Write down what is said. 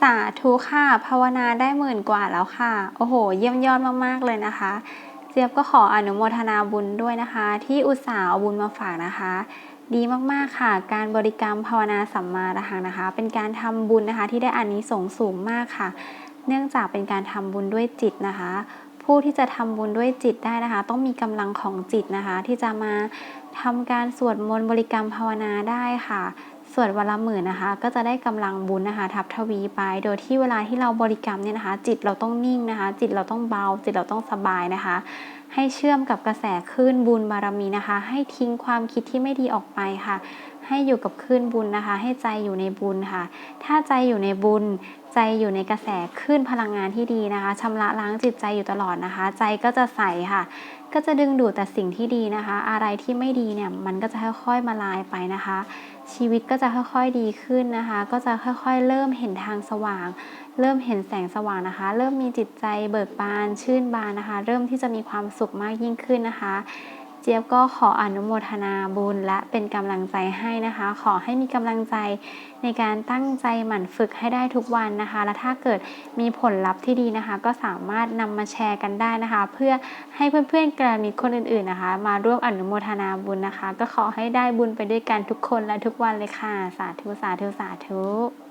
สาธุค่ะ ภาวนาได้หมื่นกว่าแล้วค่ะ โอ้โห เยี่ยมยอดมาก ๆ เลยนะคะ เจี๊ยบก็ขออนุโมทนาบุญด้วยนะคะ ที่อุตส่าห์เอาบุญมาฝากนะคะ ดีมาก ๆ ค่ะ การบริกรรมภาวนาสัมมาระหังนะคะ เป็นการทำบุญนะคะ ที่ได้อานิสงส์สูงมากค่ะ เนื่องจากเป็นการทำบุญด้วยจิตนะคะ ผู้ที่จะทำบุญด้วยจิตได้นะคะ ต้องมีกำลังของจิตนะคะ ที่จะมาทำการสวดมนต์บริกรรมภาวนาได้ค่ะ ส่วนวันละหมื่นนะคะ ก็จะได้กำลังบุญนะคะ ทับทวีไป โดยที่เวลาที่เราบริกรรมเนี่ยนะคะ จิตเราต้องนิ่งนะคะ จิตเราต้องเบา จิตเราต้องสบายนะคะ ให้เชื่อมกับกระแสคลื่นบุญบารมีนะคะ ให้ทิ้งความคิดที่ไม่ดีออกไปค่ะ ให้อยู่กับคลื่นบุญนะคะ ให้ใจอยู่ในบุญค่ะ ถ้าใจอยู่ในบุญ ใจอยู่ในกระแสคลื่นพลังงานที่ดีนะคะชำระล้างจิตใจอยู่ตลอดนะคะ ใจก็จะใสค่ะ ก็จะดึงดูดแต่สิ่งที่ดีนะคะ อะไรที่ไม่ดีเนี่ยมันก็จะค่อยๆมาลายไปนะคะ ชีวิตก็จะค่อยๆดีขึ้นนะคะ ก็จะค่อยๆ เริ่มเห็นทางสว่าง เริ่มเห็นแสงสว่างนะคะ เริ่มมีจิตใจเบิกบานชื่นบานนะคะ เริ่มที่จะมีความสุขมากยิ่งขึ้นนะคะ เจี๊ยบก็ขออนุโมทนาบุญและเป็นกำลังใจให้นะคะ ขอให้มีกำลังใจในการตั้งใจหมั่นฝึกให้ได้ทุกวันนะคะ และถ้าเกิดมีผลลัพธ์ที่ดีนะคะ ก็สามารถนำมาแชร์กันได้นะคะ เพื่อให้เพื่อนๆกระมิตคนอื่นๆนะคะ มาร่วมอนุโมทนาบุญนะคะ ก็ขอให้ได้บุญไปด้วยกันทุกคนและทุกวันเลยค่ะ สาธุสาธุสาธุ